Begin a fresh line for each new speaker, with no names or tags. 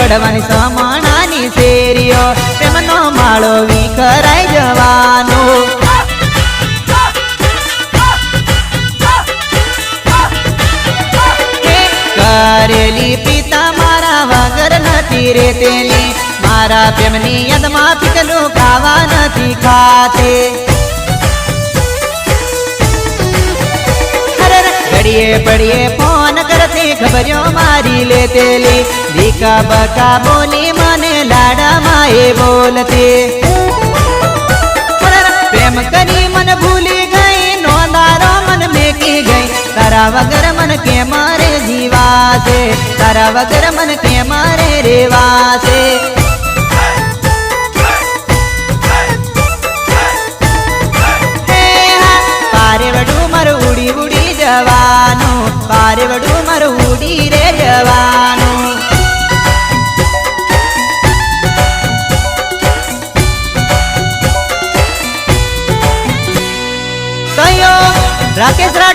પડવાની સમાણાની શેરીઓ પ્રેમનો માળો વિખરાઈ જવાનો. કરેલી પિતા, મારા વગર નથી રેતેલી મારા પ્રેમની યાદમાં પીકલું ખાવા નથી ખાતે. પડીએ પડીએ ફોન કરતી ખબરો મારી લેતેલી દીકા બકા બોલી મને લાડામાં એ બોલતી અરે રે, પ્રેમ કરી મન ભૂલી ગઈ નોંધારો મન મેકી ગઈ તારા વગર મન કે મારે જીવાશે તારા વગર મન કે મારે રેવાશે હે હા, પારે વડું મારું ઉડી ઉડી જવાનું પારે વડું મારું ઉડી રે જવાનું. કયો રાકેશ રાઠ